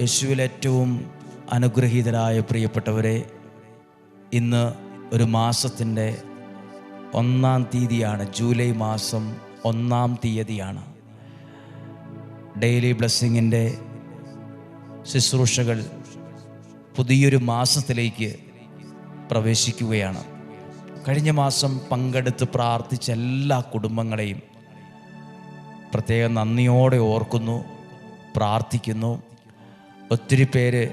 യേശുവിൽ ഏറ്റവും അനുഗ്രഹീതരായ പ്രിയപ്പെട്ടവരെ ഇന്ന് ഒരു മാസത്തിന്റെ ഒന്നാം തീയതിയാണ്. ജൂലൈ മാസം ഒന്നാം തീയതിയാണ്. ഡെയിലി ബ്ലെസ്സിങ്ങിന്റെ ശുശ്രൂഷകൾ പുതിയൊരു മാസത്തിലേക്ക് പ്രവേശിക്കുകയാണ്. കഴിഞ്ഞ മാസം പങ്കെടുത്ത് പ്രാർത്ഥിച്ച എല്ലാ കുടുംബങ്ങളെയും പ്രത്യേകം നന്ദിയോടെ ഓർക്കുന്നു പ്രാർത്ഥിക്കുന്നു. ഒത്തിരി പേര്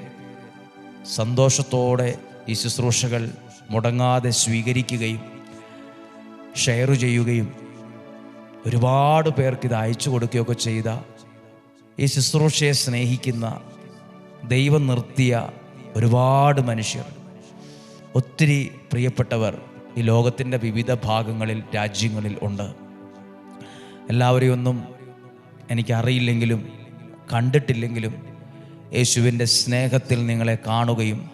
സന്തോഷത്തോടെ ഈ ശുശ്രൂഷകൾ മുടങ്ങാതെ സ്വീകരിക്കുകയും ഷെയർ ചെയ്യുകയും ഒരുപാട് പേർക്ക് ഇത് അയച്ചു കൊടുക്കുകയൊക്കെ ചെയ്ത ഈ ശുശ്രൂഷയെ സ്നേഹിക്കുന്ന ദൈവം നിർത്തിയ ഒരുപാട് മനുഷ്യർ ഒത്തിരി പ്രിയപ്പെട്ടവർ ഈ ലോകത്തിന്റെ വിവിധ ഭാഗങ്ങളിൽ രാജ്യങ്ങളിൽ ഉണ്ട്. എല്ലാവരെയൊന്നും എനിക്കറിയില്ലെങ്കിലും കണ്ടിട്ടില്ലെങ്കിലും യേശുവിന്റെ സ്നേഹത്തിൽ നിങ്ങളെ കാണുകയും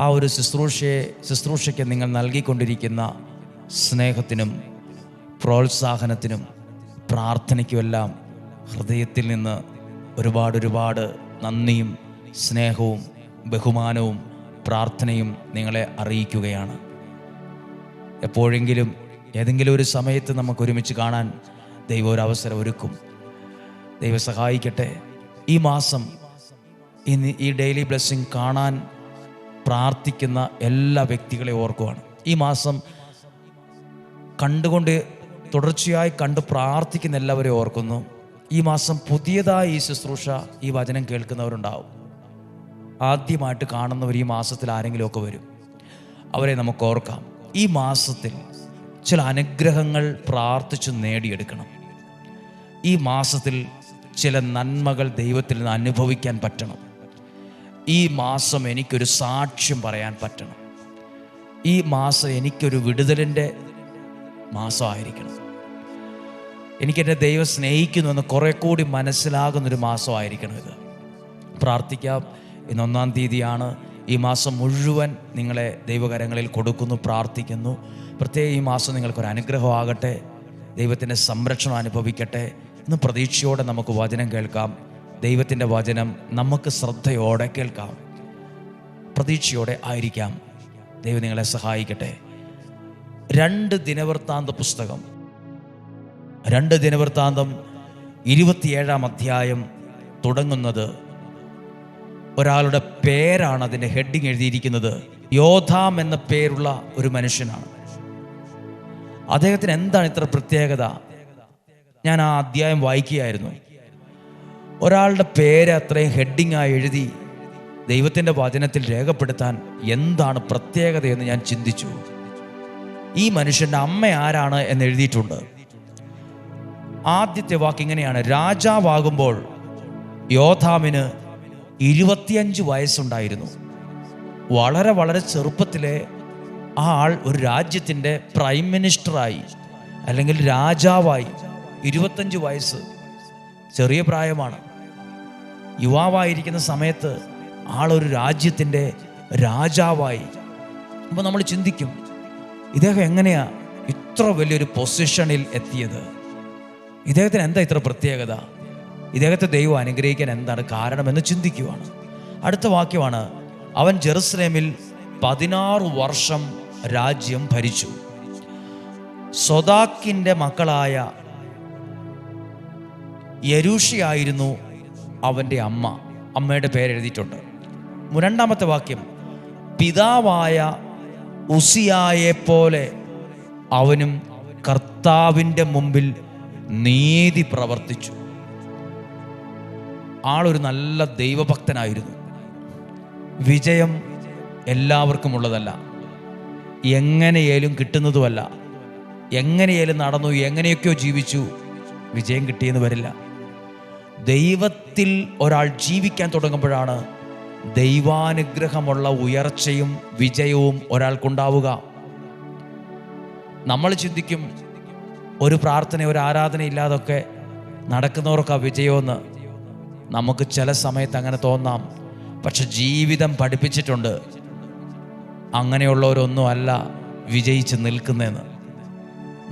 ആ ഒരു ശുശ്രൂഷയെ ശുശ്രൂഷയ്ക്ക് നിങ്ങൾ നൽകിക്കൊണ്ടിരിക്കുന്ന സ്നേഹത്തിനും പ്രോത്സാഹനത്തിനും പ്രാർത്ഥനയ്ക്കുമെല്ലാം ഹൃദയത്തിൽ നിന്ന് ഒരുപാട് ഒരുപാട് നന്ദിയും സ്നേഹവും ബഹുമാനവും പ്രാർത്ഥനയും നിങ്ങളെ അറിയിക്കുകയാണ്. എപ്പോഴെങ്കിലും ഏതെങ്കിലും ഒരു സമയത്ത് നമുക്ക് ഒരുമിച്ച് കാണാൻ ദൈവം ഒരു അവസരം ഒരുക്കും. ദൈവം സഹായിക്കട്ടെ. ഈ മാസം ഇന്ന് ഈ ഡെയിലി ബ്ലെസ്സിങ് കാണാൻ പ്രാർത്ഥിക്കുന്ന എല്ലാ വ്യക്തികളെ ഓർക്കുവാണ്. ഈ മാസം കണ്ടുകൊണ്ട് തുടർച്ചയായി കണ്ട് പ്രാർത്ഥിക്കുന്ന എല്ലാവരെയും ഓർക്കുന്നു. ഈ മാസം പുതിയതായി ഈ ശുശ്രൂഷ ഈ വചനം കേൾക്കുന്നവരുണ്ടാവും. ആദ്യമായിട്ട് കാണുന്നവർ ഈ മാസത്തിൽ ആരെങ്കിലുമൊക്കെ വരും. അവരെ നമുക്ക് ഓർക്കാം. ഈ മാസത്തിൽ ചില അനുഗ്രഹങ്ങൾ പ്രാർത്ഥിച്ച് നേടിയെടുക്കണം. ഈ മാസത്തിൽ ചില നന്മകൾ ദൈവത്തിൽ നിന്ന് അനുഭവിക്കാൻ പറ്റണം. ഈ മാസം എനിക്കൊരു സാക്ഷ്യം പറയാൻ പറ്റണം. ഈ മാസം എനിക്കൊരു വിടുതലിന്റെ മാസമായിരിക്കണം. എനിക്കെന്റെ ദൈവം സ്നേഹിക്കുന്നുവെന്ന് കുറെ കൂടി മനസ്സിലാകുന്നൊരു മാസമായിരിക്കണം ഇത്. പ്രാർത്ഥിക്കാം. ഇന്ന് ഒന്നാം തീയതിയാണ്. ഈ മാസം മുഴുവൻ നിങ്ങളെ ദൈവകരങ്ങളിൽ കൊടുക്കുന്നു പ്രാർത്ഥിക്കുന്നു. പ്രത്യേക ഈ മാസം നിങ്ങൾക്കൊരു അനുഗ്രഹമാകട്ടെ. ദൈവത്തിന്റെ സംരക്ഷണം അനുഭവിക്കട്ടെ. എന്ന് പ്രതീക്ഷയോടെ നമുക്ക് വചനം കേൾക്കാം. ദൈവത്തിന്റെ വചനം നമുക്ക് ശ്രദ്ധയോടെ കേൾക്കാം. പ്രതീക്ഷയോടെ ആയിരിക്കാം. ദൈവം നിങ്ങളെ സഹായിക്കട്ടെ. രണ്ട് ദിനവൃത്താന്ത പുസ്തകം. രണ്ട് ദിനവൃത്താന്തം ഇരുപത്തിയേഴാം അധ്യായം തുടങ്ങുന്നത് ഒരാളുടെ പേരാണ് അതിന്റെ ഹെഡിങ് എഴുതിയിരിക്കുന്നത്. യോധാം എന്ന പേരുള്ള ഒരു മനുഷ്യനാണ്. അദ്ദേഹത്തിന് എന്താണ് ഇത്ര പ്രത്യേകത? ഞാൻ ആ അധ്യായം വായിക്കുകയായിരുന്നു. ഒരാളുടെ പേര് അത്രയും ഹെഡിങ് ആയി എഴുതി ദൈവത്തിന്റെ വചനത്തിൽ രേഖപ്പെടുത്താൻ എന്താണ് പ്രത്യേകതയെന്ന് ഞാൻ ചിന്തിച്ചു. ഈ മനുഷ്യന്റെ അമ്മ ആരാണ് എന്ന് എഴുതിയിട്ടുണ്ട്. ആദ്യത്തെ വാക്ക് ഇങ്ങനെയാണ്. രാജാവാകുമ്പോൾ യോധാമിന് ഇരുപത്തിയഞ്ച് വയസ്സുണ്ടായിരുന്നു. വളരെ വളരെ ചെറുപ്പത്തിലെ ആ ആൾ ഒരു രാജ്യത്തിന്റെ പ്രൈം മിനിസ്റ്ററായി അല്ലെങ്കിൽ രാജാവായി. ഇരുപത്തഞ്ച് വയസ്സ്. ചെറിയ പ്രായമാണ്. യുവാവായിരിക്കുന്ന സമയത്ത് ആളൊരു രാജ്യത്തിന്റെ രാജാവായി. അപ്പോൾ നമ്മൾ ചിന്തിക്കും ഇദ്ദേഹം എങ്ങനെയാ ഇത്ര വലിയൊരു പൊസിഷനിൽ എത്തിയത്? ഇദ്ദേഹത്തിന് എന്താ ഇത്ര പ്രത്യേകത? ഇദ്ദേഹത്തെ ദൈവം അനുഗ്രഹിക്കാൻ എന്താണ് കാരണമെന്ന് ചിന്തിക്കുവാണ്. അടുത്ത വാക്യമാണ് അവൻ ജെറുസലേമിൽ പതിനാറ് വർഷം രാജ്യം ഭരിച്ചു. സൊദാക്കിന്റെ മക്കളായ യരൂഷിയായിരുന്നു അവന്റെ അമ്മ അമ്മയുടെ പേരെഴുതിയിട്ടുണ്ട് രണ്ടാമത്തെ വാക്യം പിതാവായ ഉസിയായെ പോലെ അവനും കർത്താവിന്റെ മുമ്പിൽ നീതി പ്രവർത്തിച്ചു. ആളൊരു നല്ല ദൈവഭക്തനായിരുന്നു. വിജയം എല്ലാവർക്കും ഉള്ളതല്ല എങ്ങനെയേലും കിട്ടുന്നതുമല്ല. എങ്ങനെയേലും നടന്നു എങ്ങനെയൊക്കെയോ ജീവിച്ചു വിജയം കിട്ടിയെന്ന് വരില്ല. ദൈവത്തിൽ ഒരാൾ ജീവിക്കാൻ തുടങ്ങുമ്പോഴാണ് ദൈവാനുഗ്രഹമുള്ള ഉയർച്ചയും വിജയവും ഒരാൾക്കുണ്ടാവുക. നമ്മൾ ചിന്തിക്കും ഒരു പ്രാർത്ഥന ഒരു ആരാധന ഇല്ലാതൊക്കെ നടക്കുന്നവർക്ക് വിജയമെന്ന്. നമുക്ക് ചില സമയത്ത് അങ്ങനെ തോന്നാം. പക്ഷെ ജീവിതം പഠിപ്പിച്ചിട്ടുണ്ട്. അങ്ങനെയുള്ളവരൊന്നും അല്ല വിജയിച്ച് നിൽക്കുന്നതെന്ന്.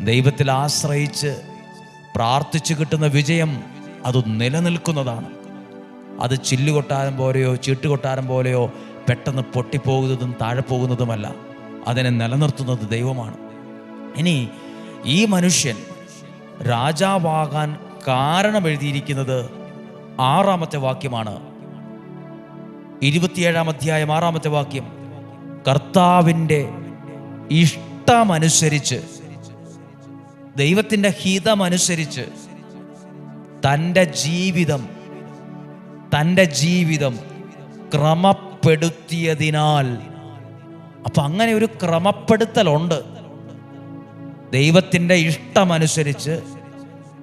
ദൈവത്തിൽ ആശ്രയിച്ച് പ്രാർത്ഥിച്ചു കിട്ടുന്ന വിജയം അത് നിലനിൽക്കുന്നതാണ്. അത് ചില്ലുകൊട്ടാരം പോലെയോ ചീട്ടുകൊട്ടാരം പോലെയോ പെട്ടെന്ന് പൊട്ടിപ്പോകുന്നതും താഴെ പോകുന്നതുമല്ല അതിനെ നിലനിർത്തുന്നത് ദൈവമാണ്. ഇനി ഈ മനുഷ്യൻ രാജാവാകാൻ കാരണം എഴുതിയിരിക്കുന്നത് ആറാമത്തെ വാക്യമാണ്. ഇരുപത്തിയേഴാം അധ്യായം ആറാമത്തെ വാക്യം. കർത്താവിന്റെ ഇഷ്ടമനുസരിച്ച് ദൈവത്തിന്റെ ഹിതമനുസരിച്ച് തന്റെ ജീവിതം തന്റെ ജീവിതം ക്രമപ്പെടുത്തിയതിനാൽ. അപ്പം അങ്ങനെ ഒരു ക്രമപ്പെടുത്തലുണ്ട്. ദൈവത്തിന്റെ ഇഷ്ടമനുസരിച്ച്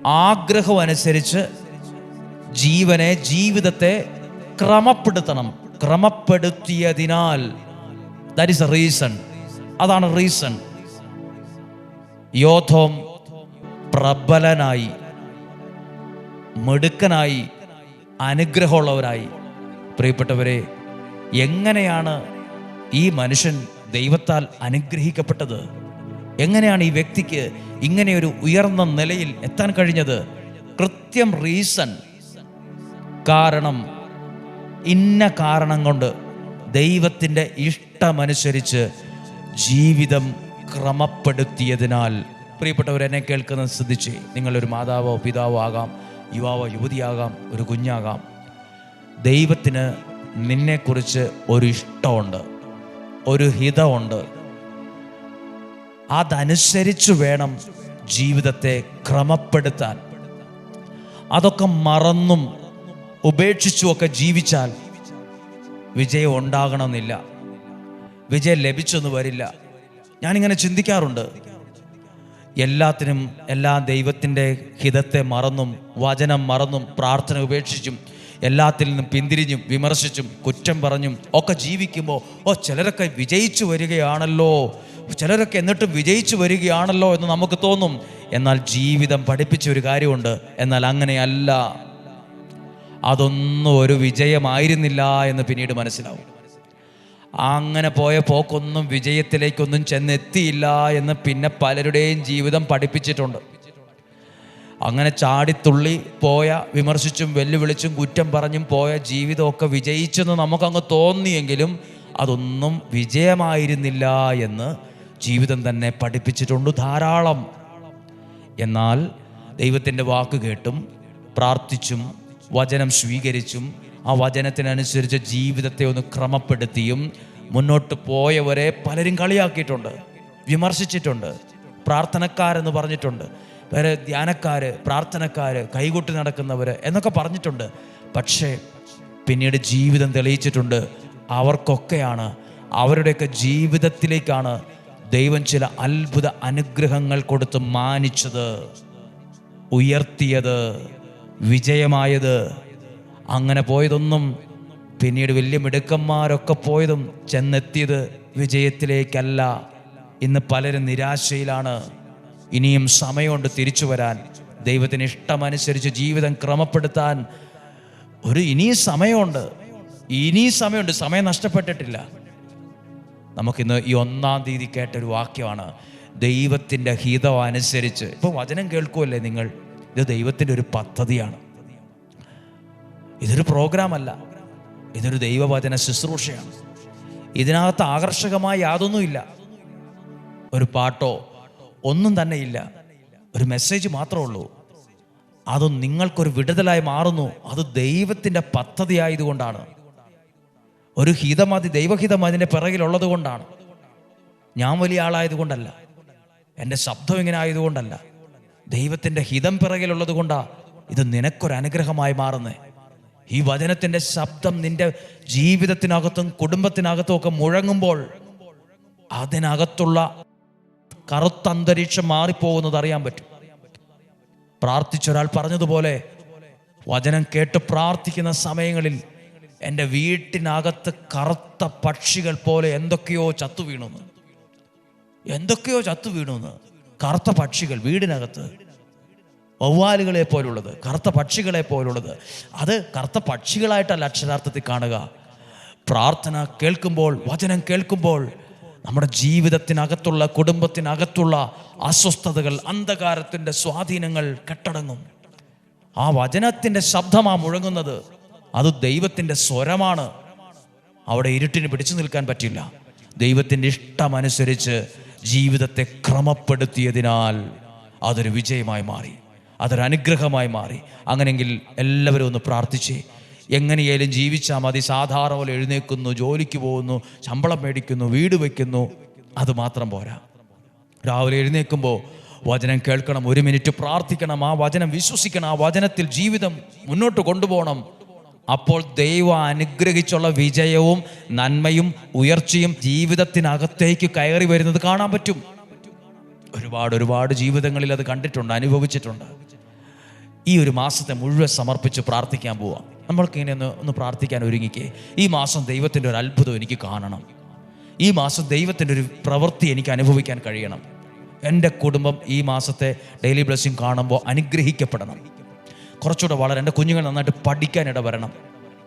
ആഗ്രഹം അനുസരിച്ച് ജീവനെ ജീവിതത്തെ ക്രമപ്പെടുത്തണം. ക്രമപ്പെടുത്തിയതിനാൽ. ദാറ്റ് ഇസ് എ റീസൺ അതാണ് റീസൺ യോധോം പ്രബലനായി. മിടുക്കനായി അനുഗ്രഹമുള്ളവരായി. പ്രിയപ്പെട്ടവരെ എങ്ങനെയാണ് ഈ മനുഷ്യൻ ദൈവത്താൽ അനുഗ്രഹിക്കപ്പെട്ടത്? എങ്ങനെയാണ് ഈ വ്യക്തിക്ക് ഇങ്ങനെയൊരു ഉയർന്ന നിലയിൽ എത്താൻ കഴിഞ്ഞത്? കൃത്യം റീസൺ കാരണം ഇന്ന കാരണം കൊണ്ട് ദൈവത്തിന്റെ ഇഷ്ടമനുസരിച്ച് ജീവിതം ക്രമപ്പെടുത്തിയതിനാൽ. പ്രിയപ്പെട്ടവരെന്നെ കേൾക്കുന്നത് ശ്രദ്ധിച്ച്. നിങ്ങളൊരു മാതാവോ പിതാവോ ആകാം. യുവാവോ യുവതിയാകാം ഒരു കുഞ്ഞാകാം. ദൈവത്തിന് നിന്നെക്കുറിച്ച് ഒരു ഇഷ്ടമുണ്ട് ഒരു ഹിതമുണ്ട്. അതനുസരിച്ച് വേണം ജീവിതത്തെ ക്രമപ്പെടുത്താൻ. അതൊക്കെ മറന്നും ഉപേക്ഷിച്ചുമൊക്കെ ജീവിച്ചാൽ വിജയം ഉണ്ടാകണമെന്നില്ല. വിജയം ലഭിച്ചൊന്നും വരില്ല. ഞാനിങ്ങനെ ചിന്തിക്കാറുണ്ട് എല്ലാത്തിനും എല്ലാ ദൈവത്തിന്റെ ഹിതത്തെ മറന്നും വചനം മറന്നും പ്രാർത്ഥന ഉപേക്ഷിച്ചും എല്ലാത്തിൽ നിന്നും പിന്തിരിഞ്ഞും വിമർശിച്ചും കുറ്റം പറഞ്ഞും ഒക്കെ ജീവിക്കുമ്പോൾ ഓ ചിലരൊക്കെ വിജയിച്ചു വരികയാണല്ലോ ചിലരൊക്കെ എന്നിട്ടും വിജയിച്ചു വരികയാണല്ലോ എന്ന് നമുക്ക് തോന്നും. എന്നാൽ ജീവിതം പഠിപ്പിച്ച ഒരു കാര്യമുണ്ട്. എന്നാൽ അങ്ങനെയല്ല. അതൊന്നും ഒരു വിജയമായിരുന്നില്ല എന്ന് പിന്നീട് മനസ്സിലാവും. അങ്ങനെ പോയ പോക്കൊന്നും വിജയത്തിലേക്കൊന്നും ചെന്നെത്തിയില്ല എന്ന് പിന്നെ പലരുടെയും ജീവിതം പഠിപ്പിച്ചിട്ടുണ്ട്. അങ്ങനെ ചാടിത്തുള്ളി പോയ വിമർശിച്ചും വെല്ലുവിളിച്ചും കുറ്റം പറഞ്ഞും പോയ ജീവിതമൊക്കെ വിജയിച്ചെന്ന് നമുക്കങ്ങ് തോന്നിയെങ്കിലും അതൊന്നും വിജയമായിരുന്നില്ല എന്ന് ജീവിതം തന്നെ പഠിപ്പിച്ചിട്ടുണ്ട് ധാരാളം. എന്നാൽ ദൈവത്തിന്റെ വാക്ക് കേട്ടും പ്രാർത്ഥിച്ചും വചനം സ്വീകരിച്ചും ആ വചനത്തിനനുസരിച്ച് ജീവിതത്തെ ഒന്ന് ക്രമപ്പെടുത്തിയും മുന്നോട്ട് പോയവരെ പലരും കളിയാക്കിയിട്ടുണ്ട് വിമർശിച്ചിട്ടുണ്ട് പ്രാർത്ഥനക്കാരെന്ന് പറഞ്ഞിട്ടുണ്ട്. വേറെ ധ്യാനക്കാര് പ്രാർത്ഥനക്കാര് കൈകൊട്ടി നടക്കുന്നവർ എന്നൊക്കെ പറഞ്ഞിട്ടുണ്ട്. പക്ഷേ പിന്നീട് ജീവിതം തെളിയിച്ചിട്ടുണ്ട് അവർക്കൊക്കെയാണ്. അവരുടെയൊക്കെ ജീവിതത്തിലേക്കാണ് ദൈവം ചില അത്ഭുത അനുഗ്രഹങ്ങൾ കൊടുത്ത് മാനിച്ചത് ഉയർത്തിയത് വിജയമായത്. അങ്ങനെ പോയതൊന്നും പിന്നീട് വലിയ മിടുക്കന്മാരൊക്കെ പോയതും ചെന്നെത്തിയത് വിജയത്തിലേക്കല്ല. ഇന്ന് പലരും നിരാശയിലാണ്. ഇനിയും സമയമുണ്ട് തിരിച്ചു വരാൻ. ദൈവത്തിന് ഇഷ്ടമനുസരിച്ച് ജീവിതം ക്രമപ്പെടുത്താൻ ഒരു ഇനിയും സമയമുണ്ട്. ഇനിയും സമയമുണ്ട്. സമയം നഷ്ടപ്പെട്ടിട്ടില്ല. നമുക്കിന്ന് ഈ ഒന്നാം തീയതി കേട്ടൊരു വാക്യമാണ്. ദൈവത്തിന്റെ ഹിതം അനുസരിച്ച്. ഇപ്പോൾ വചനം കേൾക്കുമല്ലേ നിങ്ങൾ? ഇത് ദൈവത്തിന്റെ ഒരു പദ്ധതിയാണ്. ഇതൊരു പ്രോഗ്രാമല്ല. ഇതൊരു ദൈവവചന ശുശ്രൂഷയാണ്. ഇതിനകത്ത് ആകർഷകമായ യാതൊന്നുമില്ല. ഒരു പാട്ടോ ഒന്നും തന്നെ ഇല്ല ഒരു മെസ്സേജ് മാത്രമേ ഉള്ളൂ. അത് നിങ്ങൾക്കൊരു വിടുതലായി മാറുന്നു. അത് ദൈവത്തിന്റെ പദ്ധതിയായതുകൊണ്ടാണ്. ഒരു ഹിതമതി ദൈവഹിതം അതിന്റെ പിറകിലുള്ളത് കൊണ്ടാണ്. ഞാൻ വലിയ ആളായതുകൊണ്ടല്ല. എന്റെ ശബ്ദം ഇങ്ങനെ ആയതുകൊണ്ടല്ല. ദൈവത്തിന്റെ ഹിതം പിറകിലുള്ളത് കൊണ്ടാണ് ഇത് നിനക്കൊരു അനുഗ്രഹമായി മാറുന്നേ. ഈ വചനത്തിന്റെ ശബ്ദം നിന്റെ ജീവിതത്തിനകത്തും കുടുംബത്തിനകത്തും ഒക്കെ മുഴങ്ങുമ്പോൾ അതിനകത്തുള്ള കറുത്ത അന്തരീക്ഷം മാറിപ്പോകുന്നത് അറിയാൻ പറ്റും. പ്രാർത്ഥിച്ചൊരാൾ പറഞ്ഞതുപോലെ വചനം കേട്ട് പ്രാർത്ഥിക്കുന്ന സമയങ്ങളിൽ എന്റെ വീട്ടിനകത്ത് കറുത്ത പക്ഷികൾ പോലെ എന്തൊക്കെയോ ചത്തു വീണുന്ന് എന്തൊക്കെയോ ചത്തു വീണുന്ന് കറുത്ത പക്ഷികൾ വീടിനകത്ത് വവ്വാലുകളെ പോലുള്ളത് കറുത്ത പക്ഷികളെ പോലുള്ളത്. അത് കറുത്ത പക്ഷികളായിട്ടല്ല അക്ഷരാർത്ഥത്തിൽ കാണുക. പ്രാർത്ഥന കേൾക്കുമ്പോൾ വചനം കേൾക്കുമ്പോൾ നമ്മുടെ ജീവിതത്തിനകത്തുള്ള കുടുംബത്തിനകത്തുള്ള അസ്വസ്ഥതകൾ അന്ധകാരത്തിന്റെ സ്വാധീനങ്ങൾ കെട്ടടങ്ങും. ആ വചനത്തിന്റെ ശബ്ദമാ മുഴങ്ങുന്നത് അത് ദൈവത്തിന്റെ സ്വരമാണ്. അവിടെ ഇരുട്ടിന് പിടിച്ചു നിൽക്കാൻ പറ്റില്ല. ദൈവത്തിന്റെ ഇഷ്ടമനുസരിച്ച് ജീവിതത്തെ ക്രമപ്പെടുത്തിയതിനാൽ അതൊരു വിജയമായി മാറി. അതൊരു അനുഗ്രഹമായി മാറി. അങ്ങനെങ്കിൽ എല്ലാവരും ഒന്ന് പ്രാർത്ഥിച്ചേ എങ്ങനെയായാലും ജീവിച്ചാൽ മതി. സാധാരണ പോലെ എഴുന്നേൽക്കുന്നു ജോലിക്ക് പോകുന്നു ശമ്പളം മേടിക്കുന്നു വീട് വയ്ക്കുന്നു അത് മാത്രം പോരാ. രാവിലെ എഴുന്നേൽക്കുമ്പോൾ വചനം കേൾക്കണം ഒരു മിനിറ്റ് പ്രാർത്ഥിക്കണം ആ വചനം വിശ്വസിക്കണം ആ വചനത്തിൽ ജീവിതം മുന്നോട്ട് കൊണ്ടുപോകണം. അപ്പോൾ ദൈവം അനുഗ്രഹിച്ചുള്ള വിജയവും നന്മയും ഉയർച്ചയും ജീവിതത്തിനകത്തേക്ക് കയറി വരുന്നത് കാണാൻ പറ്റും. ഒരുപാട് ഒരുപാട് ജീവിതങ്ങളിൽ അത് കണ്ടിട്ടുണ്ട് അനുഭവിച്ചിട്ടുണ്ട്. ഈ ഒരു മാസത്തെ മുഴുവൻ സമർപ്പിച്ച് പ്രാർത്ഥിക്കാൻ പോവാം. നമ്മൾക്ക് ഇങ്ങനെ ഒന്ന് ഒന്ന് പ്രാർത്ഥിക്കാൻ ഒരുങ്ങിക്കേ. ഈ മാസം ദൈവത്തിന്റെ ഒരു അത്ഭുതം എനിക്ക് കാണണം. ഈ മാസം ദൈവത്തിന്റെ ഒരു പ്രവൃത്തി എനിക്ക് അനുഭവിക്കാൻ കഴിയണം. എന്റെ കുടുംബം ഈ മാസത്തെ ഡെയിലി ബ്ലെസ്സിങ് കാണുമ്പോൾ അനുഗ്രഹിക്കപ്പെടണം. കുറച്ചുകൂടെ വളരെ എന്റെ കുഞ്ഞുങ്ങൾ നന്നായിട്ട് പഠിക്കാൻ ഇടവരണം.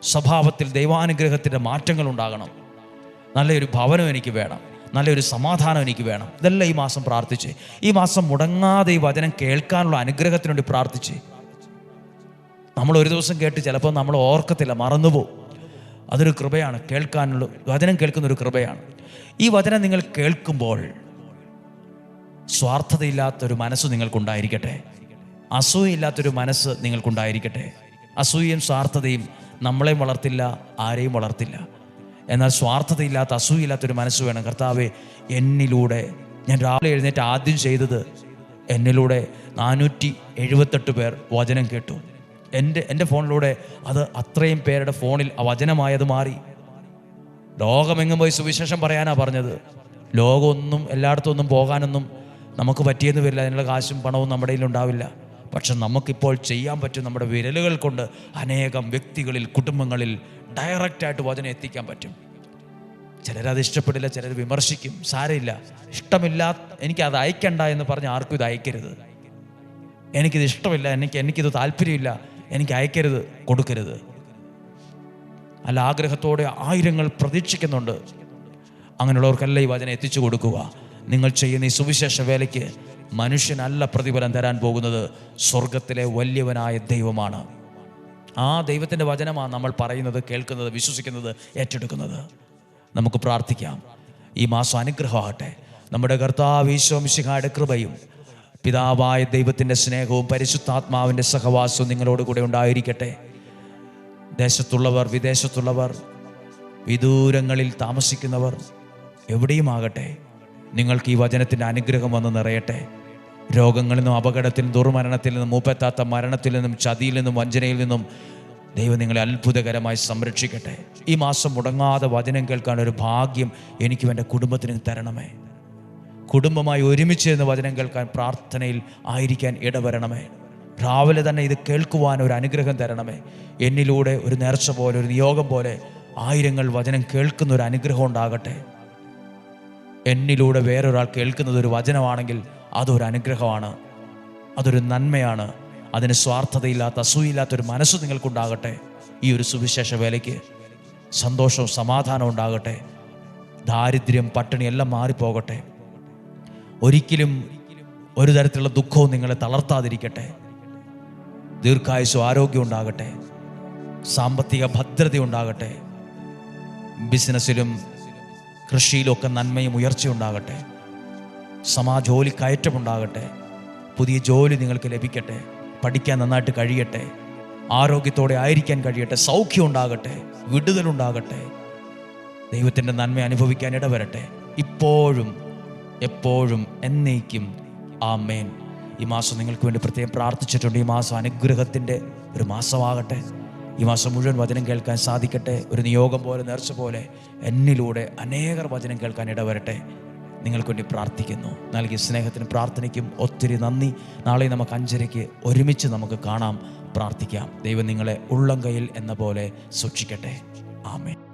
സ്വഭാവത്തിൽ ദൈവാനുഗ്രഹത്തിന്റെ മാറ്റങ്ങൾ ഉണ്ടാകണം. നല്ലൊരു ഭവനം എനിക്ക് വേണം. നല്ലൊരു സമാധാനം എനിക്ക് വേണം. ഇതെല്ലാം ഈ മാസം പ്രാർത്ഥിച്ച്. ഈ മാസം മുടങ്ങാതെ ഈ വചനം കേൾക്കാനുള്ള അനുഗ്രഹത്തിന് വേണ്ടി പ്രാർത്ഥിച്ച്. നമ്മൾ ഒരു ദിവസം കേട്ട് ചിലപ്പോൾ നമ്മൾ ഓർക്കത്തില്ല മറന്നുപോകും. അതൊരു കൃപയാണ്. കേൾക്കാനുള്ള വചനം കേൾക്കുന്ന ഒരു കൃപയാണ്. ഈ വചനം നിങ്ങൾ കേൾക്കുമ്പോൾ സ്വാർത്ഥതയില്ലാത്തൊരു മനസ്സ് നിങ്ങൾക്കുണ്ടായിരിക്കട്ടെ. അസൂയയില്ലാത്തൊരു മനസ്സ് നിങ്ങൾക്കുണ്ടായിരിക്കട്ടെ. അസൂയയും സ്വാർത്ഥതയും നമ്മളെയും വളർത്തില്ല ആരെയും വളർത്തില്ല. എന്നാൽ സ്വാർത്ഥതയില്ലാത്ത അസൂയയില്ലാത്തൊരു മനസ്സ് വേണം. കർത്താവെ എന്നിലൂടെ ഞാൻ രാവിലെ എഴുന്നേറ്റ് ആദ്യം ചെയ്തത് എന്നിലൂടെ നാനൂറ്റി എഴുപത്തെട്ട് പേർ വചനം കേട്ടു. എന്റെ എന്റെ ഫോണിലൂടെ അത് അത്രയും പേരുടെ ഫോണിൽ ആ വചനമായത് മാറി. ലോകമെങ്ങും പോയി സുവിശേഷം പറയാനാ പറഞ്ഞത്. ലോകമൊന്നും എല്ലായിടത്തും ഒന്നും പോകാനൊന്നും നമുക്ക് പറ്റിയെന്ന് വരില്ല. അതിനുള്ള കാശും പണവും നമ്മുടെ കയ്യിൽ ഉണ്ടാവില്ല പക്ഷെ നമുക്കിപ്പോൾ ചെയ്യാൻ പറ്റും നമ്മുടെ വിരലുകൾ കൊണ്ട് അനേകം വ്യക്തികളിൽ കുടുംബങ്ങളിൽ ഡയറക്റ്റായിട്ട് വചനം എത്തിക്കാൻ പറ്റും. ചിലരത് ഇഷ്ടപ്പെടില്ല ചിലർ വിമർശിക്കും. സാരമില്ല. ഇഷ്ടമില്ല എനിക്കത് അയക്കണ്ട എന്ന് പറഞ്ഞ് ആർക്കും ഇത് അയക്കരുത്. എനിക്കിത് ഇഷ്ടമില്ല എനിക്ക് എനിക്കിത് താല്പര്യമില്ല എനിക്ക് അയക്കരുത് കൊടുക്കരുത്. അല്ല ആഗ്രഹത്തോടെ ആയിരങ്ങൾ പ്രതീക്ഷിക്കുന്നുണ്ട്. അങ്ങനെയുള്ളവർക്കല്ല ഈ വചനം എത്തിച്ചു കൊടുക്കുക. നിങ്ങൾ ചെയ്യുന്ന ഈ സുവിശേഷ വേലയ്ക്ക് മനുഷ്യനല്ല പ്രതിഫലം തരാൻ പോകുന്നത് സ്വർഗത്തിലെ വലിയവനായ ദൈവമാണ്. ആ ദൈവത്തിന്റെ വചനമാണ് നമ്മൾ പറയുന്നത് കേൾക്കുന്നത് വിശ്വസിക്കുന്നത് ഏറ്റെടുക്കുന്നത്. നമുക്ക് പ്രാർത്ഥിക്കാം. ഈ മാസം അനുഗ്രഹമാകട്ടെ. നമ്മുടെ കർത്താവ് കൃപയും പിതാവായ ദൈവത്തിന്റെ സ്നേഹവും പരിശുദ്ധാത്മാവിന്റെ സഹവാസവും നിങ്ങളോട് കൂടെ ഉണ്ടായിരിക്കട്ടെ. ദേശത്തുള്ളവർ വിദേശത്തുള്ളവർ വിദൂരങ്ങളിൽ താമസിക്കുന്നവർ എവിടെയുമാകട്ടെ. നിങ്ങൾക്ക് ഈ വചനത്തിന്റെ അനുഗ്രഹം വന്ന് നിറയട്ടെ. രോഗങ്ങളിൽ നിന്നും അപകടത്തിൽ നിന്നും ദുർമരണത്തിൽ നിന്നും മൂപ്പെത്താത്ത മരണത്തിൽ നിന്നും ചതിയിൽ നിന്നും വഞ്ചനയിൽ നിന്നും ദൈവം നിങ്ങളെ അത്ഭുതകരമായി സംരക്ഷിക്കട്ടെ. ഈ മാസം മുടങ്ങാതെ വചനം കേൾക്കാൻ ഒരു ഭാഗ്യം എനിക്കും എന്റെ കുടുംബത്തിന് തരണമേ. കുടുംബമായി ഒരുമിച്ച് എന്ന് വചനം കേൾക്കാൻ പ്രാർത്ഥനയിൽ ആയിരിക്കാൻ ഇടവരണമേ. രാവിലെ തന്നെ ഇത് കേൾക്കുവാൻ ഒരു അനുഗ്രഹം തരണമേ. എന്നിലൂടെ ഒരു നേർച്ച പോലെ ഒരു നിയോഗം പോലെ ആയിരങ്ങൾ വചനം കേൾക്കുന്ന ഒരു അനുഗ്രഹം ഉണ്ടാകട്ടെ. എന്നിലൂടെ വേറൊരാൾ കേൾക്കുന്നത് ഒരു വചനമാണെങ്കിൽ അതൊരു അനുഗ്രഹമാണ്. അതൊരു നന്മയാണ്. അതിന് സ്വാർത്ഥതയില്ലാത്ത അസൂയില്ലാത്തൊരു മനസ്സ് നിങ്ങൾക്കുണ്ടാകട്ടെ. ഈ ഒരു സുവിശേഷ വേലയ്ക്ക് സന്തോഷവും സമാധാനവും ഉണ്ടാകട്ടെ. ദാരിദ്ര്യം പട്ടിണി എല്ലാം മാറിപ്പോകട്ടെ. ഒരിക്കലും ഒരു തരത്തിലുള്ള ദുഃഖവും നിങ്ങളെ തളർത്താതിരിക്കട്ടെ. ദീർഘായുസ്സും ആരോഗ്യം ഉണ്ടാകട്ടെ. സാമ്പത്തിക ഭദ്രത ഉണ്ടാകട്ടെ. ബിസിനസ്സിലും കൃഷിയിലും ഒക്കെ നന്മയും ഉയർച്ചയുണ്ടാകട്ടെ സമാ ജോലി കയറ്റമുണ്ടാകട്ടെ പുതിയ ജോലി നിങ്ങൾക്ക് ലഭിക്കട്ടെ. പഠിക്കാൻ നന്നായിട്ട് കഴിയട്ടെ. ആരോഗ്യത്തോടെ ആയിരിക്കാൻ കഴിയട്ടെ. സൗഖ്യം ഉണ്ടാകട്ടെ. വിടുതലുണ്ടാകട്ടെ ദൈവത്തിന്റെ നന്മ അനുഭവിക്കാൻ ഇടവരട്ടെ. ഇപ്പോഴും എപ്പോഴും എന്നേക്കും. ആ മേൻ ഈ മാസം നിങ്ങൾക്ക് വേണ്ടി പ്രത്യേകം പ്രാർത്ഥിച്ചിട്ടുണ്ട്. ഈ മാസം അനുഗ്രഹത്തിന്റെ ഒരു മാസമാകട്ടെ. ഈ മാസം മുഴുവൻ വചനം കേൾക്കാൻ സാധിക്കട്ടെ. ഒരു നിയോഗം പോലെ നേർച്ച പോലെ എന്നിലൂടെ അനേകർ വചനം കേൾക്കാൻ ഇടവരട്ടെ. നിങ്ങൾക്ക് വേണ്ടി പ്രാർത്ഥിക്കുന്നു. നൽകിയ സ്നേഹത്തിന് പ്രാർത്ഥനയ്ക്കും ഒത്തിരി നന്ദി. നാളെ നമുക്ക് അഞ്ചരയ്ക്ക് ഒരുമിച്ച് നമുക്ക് കാണാം പ്രാർത്ഥിക്കാം. ദൈവം നിങ്ങളെ ഉള്ളം കയ്യിൽ എന്ന പോലെ സൂക്ഷിക്കട്ടെ. ആമേൻ.